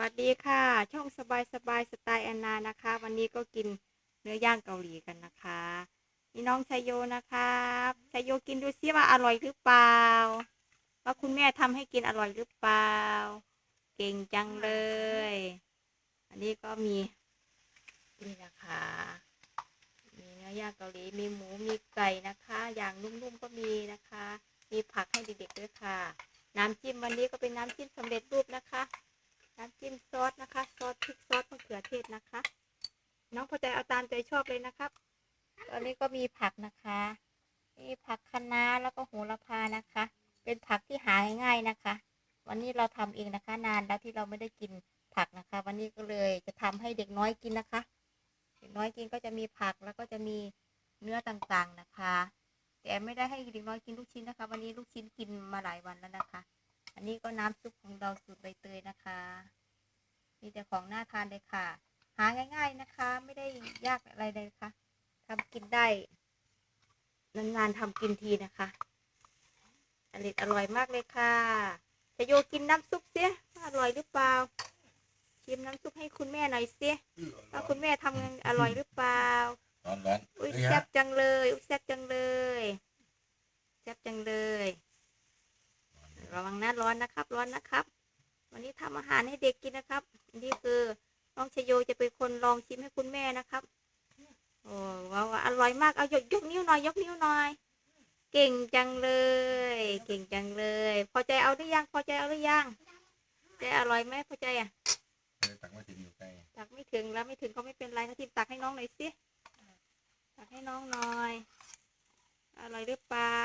วัสดีค่ะ ช่องสบายสบายสไตล์แอนนานะคะ วันนี้ก็กินเนื้อย่างเกาหลีกันนะคะนี่น้องชายโยนะครับชายโยกินดูซิว่าอร่อยหรือเปล่า ว่าคุณแม่ทำให้กินอร่อยหรือเปล่า เก่งจังเลย อันนี้ก็มีนี่นะคะมีเนื้อย่างเกาหลีมีหมูมีไก่นะคะ อย่างนุ่มๆก็มีนะคะ มีผักให้เด็กๆด้วยค่ะ น้ำจิ้มวันนี้ก็เป็นน้ำจิ้มสำเร็จรูปนะคะ น้ำจิ้มซอสนะคะ ซอสพริกซอสมะเขือเทศนะคะ น้องพอใจเอาตามใจชอบเลยนะครับ ตอนนี้ก็มีผักนะคะมีผักคะน้าแล้วก็โหระพานะคะ เป็นผักที่หาง่ายๆนะคะ วันนี้เราทำเองนะคะ นานแล้วที่เราไม่ได้กินผักนะคะ วันนี้ก็เลยจะทำให้เด็กน้อยกินนะคะ เด็กน้อยกินก็จะมีผักแล้วก็จะมีเนื้อต่างๆนะคะ แต่ไม่ได้ให้เด็กน้อยกินลูกชิ้นนะคะ วันนี้ลูกชิ้นกินมาหลายวันแล้วนะคะ อันนี้ก็น้ำซุปของเราสูตรใบเตยนะคะ มีแต่ของน่าทานเลยค่ะ หาง่าย ๆนะคะ ไม่ได้ยากอะไรเลยค่ะทำกินได้นานๆทำกินทีนะคะอร่อยอร่อยมากเลยค่ะจะโยกินน้ำซุปเสียว่าอร่อยหรือเปล่า ชิมน้ำซุปให้คุณแม่หน่อยเสียว่าคุณแม่ทำอร่อยหรือเปล่าร้อนร้อนอุ้ยเฮ้ยแซ่ฮะบจังเลยอุ้ยแซ่บจังเลยแซ่บจังเลย ระวังนะร้อนนะครับ ร้อนนะครับ วันนี้ทำอาหารให้เด็กกินนะครับ นี่คือน้องชโยจะเป็นคนลองชิมให้คุณแม่นะครับโอ้ว้าวอร่อยมากเอายกยกนิ้วหน่อยยกนิ้วหน่อย เก่งจังเลย เก่งจังเลย พอใจเอาหรือยังพอใจเอาหรือยังใจอร่อยไหมพอใจอะเออตักมาถึงอยู่ใกล้ตักไม่ถึงแล้วไม่ถึงก็ไม่เป็นไรนะทีมตักให้น้องหน่อยสิตักให้น้องหน่อยอร่อยหรือเปล่า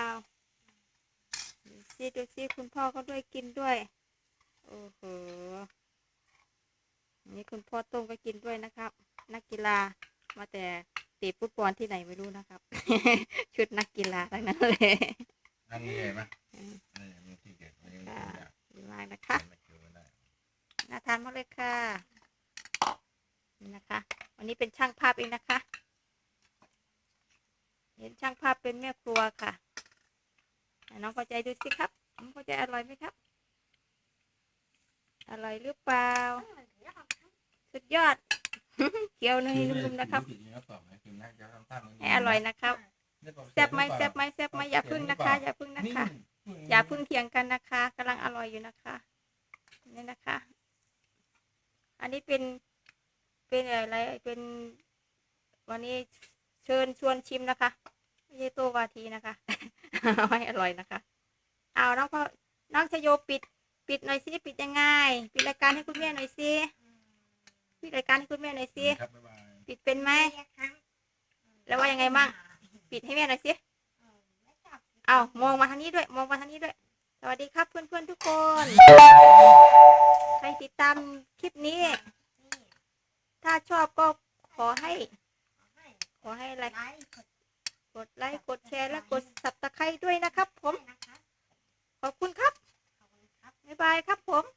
ดูสิดูสิคุณพ่อก็ด้วยกินด้วย โอ้โหอันนี่คุณพ่อต้มก็กินด้วยนะครับ นักกีฬามาแต่เตะฟุตบอลที่ไหนไม่รู้นะครับ ชุดนักกีฬาทั้งนั้นเลยนั่นนี่เห็นไหมอืมนี่มีที่เก็บมันยังค่ะไม่ได้ดีมากนะคะไม่เกี่ยวกันได้น่าทานมากเลยค่ะนี่นะคะ วันนี้เป็นช่างภาพเองนะคะ เห็นช่างภาพเป็นแม่ครัวค่ะไห น้องพอใจดูสิครับน้องพอใจอร่อยไหมครับ อร่อยหรือเปล่า สุดยอด เคี้ยวเนยนุ่มๆนะครับอบไหมคือน่าจะทำท่ามึงให้อร่อยนะครับแซ่บไหมแซ่บไหมแซ่บไหมอย่าพึ่งนะคะ อย่าพึ่งนะคะ อย่าพึ่งเถียงกันนะคะกำลังอร่อยอยู่นะคะนี่นะคะ อันนี้เป็นเป็นอะไรเป็นวันนี้เชิญชวนชิมนะคะไม่ใช่ตัววาทีนะคะ ไม่อร่อยนะคะ เอาน้องพ่อน้องชโยปิด ปิดหน่อยสิปิดยังไง ปิดรายการให้คุณแม่หน่อยสิปิดรายการให้คุณแม่หน่อยสิครับบ๊ายบายปิดเป็นไหมแล้วว่ายังไงบ้างปิดให้แม่หน่อยสิเอามองมาทางนี้ด้วย มองมาทางนี้ด้วย สวัสดีครับเพื่อนๆทุกคน ใครติดตามคลิปนี้ ถ้าชอบก็ขอให้ ขอให้อะไรกดไลค์กดแชร์และกดสับตายครับผม